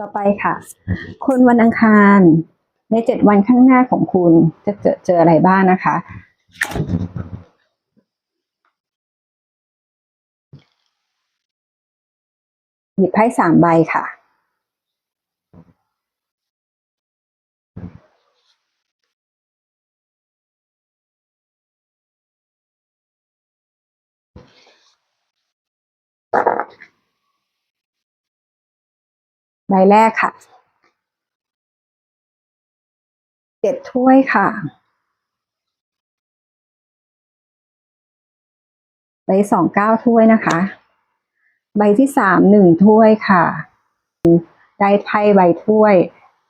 ต่อไปค่ะ คุณวันอังคารในเจ็ดวันข้างหน้าของคุณจะเจอเจออะไรบ้างนะคะ หยิบไพ่สามใบค่ะ ใบแรกค่ะเจ็ดถ้วยค่ะ ใบสองเก้าถ้วยนะคะ ใบที่สามหนึ่งถ้วยค่ะ ได้ไพ่ใบถ้วย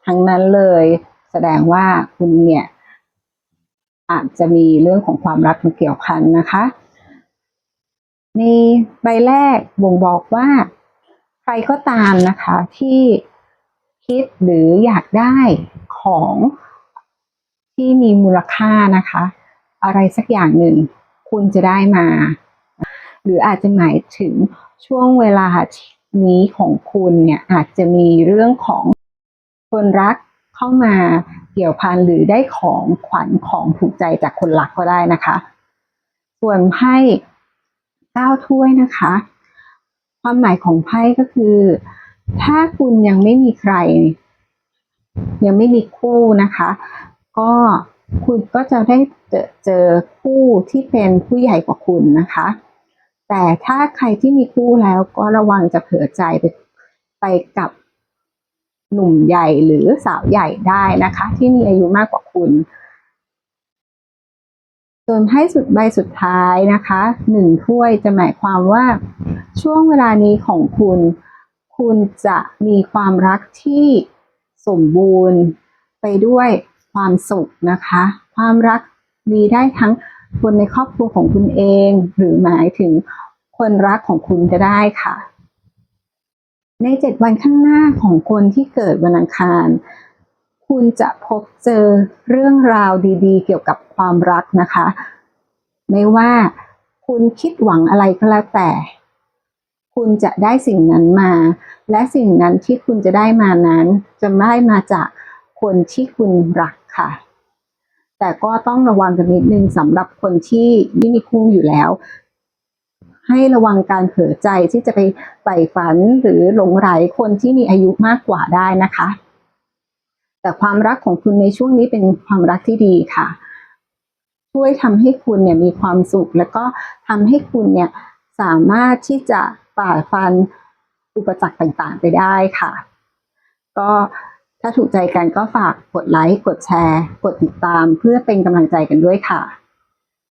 ทั้งนั้นเลย แสดงว่าคุณเนี่ย อาจจะมีเรื่องของความรักมาเกี่ยวพันนะคะ ในใบแรกบ่งบอกว่า รก็ตามนะคะที่คิดหรืออยากได้ของที่มีมูลค่านะคะ อะไรสักอย่างหนึ่งคุณจะได้มา หรืออาจจะหมายถึงช่วงเวลานี้ของคุณเนี่ยอาจจะมีเรื่องของคนรักเข้ามาเกี่ยวพันหรือได้ของขวัญของถูกใจจากคนรักก็ได้นะคะ ส่วนไพ่เก้าถ้วยนะคะ ความหมายของไพ่ก็คือ ถ้าคุณยังไม่มีใคร ยังไม่มีคู่นะคะ ก็คุณก็จะได้เจอเจอคู่ที่เป็นผู้ใหญ่กว่าคุณนะคะ แต่ถ้าใครที่มีคู่แล้วก็ระวังจะเผลอใจไปไปกับหนุ่มใหญ่หรือสาวใหญ่ได้นะคะ ที่มีอายุมากกว่าคุณ ส่วนให้สุดใบสุดท้ายนะคะหนึ่งถ้วยจะหมายความว่า ช่วงเวลานี้ของคุณ คุณจะมีความรักที่สมบูรณ์ไปด้วยความสุขนะคะ ความรักมีได้ทั้งคนในครอบครัวของคุณเอง หรือหมายถึงคนรักของคุณก็ได้ค่ะ ในเจ็ดวันข้างหน้าของคนที่เกิดวันอังคาร คุณจะพบเจอเรื่องราวดีๆ เกี่ยวกับความรักนะคะ ไม่ว่าคุณคิดหวังอะไรก็แล้วแต่ คุณจะได้สิ่งนั้นมา และสิ่งนั้นที่คุณจะได้มานั้น จะไม่มาจากคนที่คุณรักค่ะ แต่ก็ต้องระวังกันนิดนึงสำหรับคนที่ไม่มีคู่อยู่แล้ว ให้ระวังการเผลอใจที่จะไปใฝ่ฝันหรือหลงไหลคนที่มีอายุมากกว่าได้นะคะ แต่ความรักของคุณในช่วงนี้เป็นความรักที่ดีค่ะ ช่วยทำให้คุณเนี่ยมีความสุข แล้วก็ทำให้คุณเนี่ยสามารถที่จะฝ่าฟันอุปสรรคต่างๆ ไปได้ค่ะ ก็ถ้าถูกใจกันก็ฝากกดไลค์ กดแชร์ กดติดตามเพื่อเป็นกำลังใจกันด้วยค่ะ